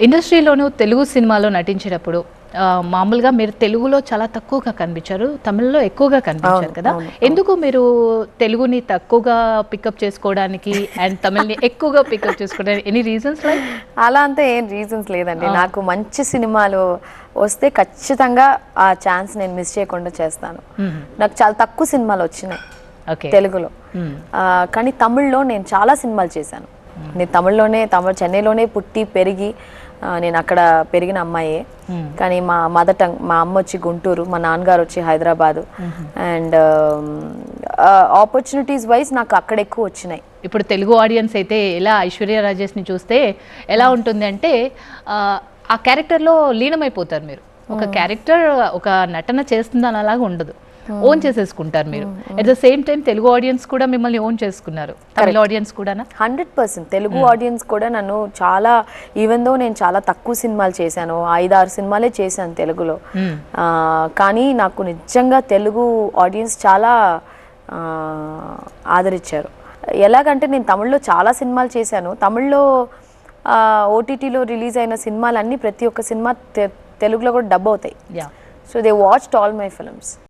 ఇండస్ట్రీలోనూ తెలుగు సినిమాలో నటించేటప్పుడు మామూలుగా మీరు తెలుగులో చాలా తక్కువగా కనిపించారు తమిళ్ళో ఎక్కువగా కనిపించారు కదా? ఎందుకు మీరు తెలుగుని తక్కువగా పికప్ చేసుకోవడానికి అండ్ తమిళ్ని ఎక్కువగా పికప్ చేసుకోవడానికి ఎనీ రీజన్స్ లైక్ అలా అంతా ఏం రీజన్స్ లేదండి. నాకు మంచి సినిమాలు వస్తే ఖచ్చితంగా ఆ ఛాన్స్ నేను మిస్ చేయకుండా చేస్తాను. నాకు చాలా తక్కువ సినిమాలు వచ్చినాయి ఓకే. తెలుగులో. కానీ తమిళ్ళో నేను చాలా సినిమాలు చేశాను. నేను తమిళ్ళోనే తమిళ చెన్నైలోనే పుట్టి పెరిగి నేను అక్కడ పెరిగిన అమ్మాయే. కానీ మా మదర్ టంగ్ మా అమ్మ వచ్చి గుంటూరు మా నాన్నగారు వచ్చి హైదరాబాదు. అండ్ ఆపర్చునిటీస్ వైజ్ నాకు అక్కడ ఎక్కువ వచ్చినాయి. ఇప్పుడు తెలుగు ఆడియన్స్ అయితే ఎలా ఐశ్వర్య రాజేష్ని చూస్తే ఎలా ఉంటుంది అంటే ఆ, క్యారెక్టర్లో లీనమైపోతారు మీరు. ఒక క్యారెక్టర్ ఒక నటన చేస్తుందని అలాగా ఉండదు. ఓన్ చేసేసుకుంటారు మీరు. At the same time Telugu audience కూడా మిమ్మల్ని ఓన్ చేసుకున్నారు. తమిళ ఆడియన్స్ కూడానా? Hundred percent. తెలుగు ఆడియన్స్ కూడా నన్ను చాలా ఈవెన్ దో నేను చాలా తక్కువ సినిమాలు చేశాను ఐదు ఆరు సినిమాలే చేశాను తెలుగులో. ఆ, కానీ నాకు నిజంగా తెలుగు ఆడియన్స్ చాలా ఆదరించారు. ఎలాగంటే నేను తమిళ్ళో చాలా సినిమాలు చేశాను. తమిళ్ళో ఓటీటీలో రిలీజ్ అయిన సినిమాలన్నీ ప్రతి ఒక్క సినిమా తెలుగులో కూడా డబ్ అవుతాయి. Yeah so they watched all my films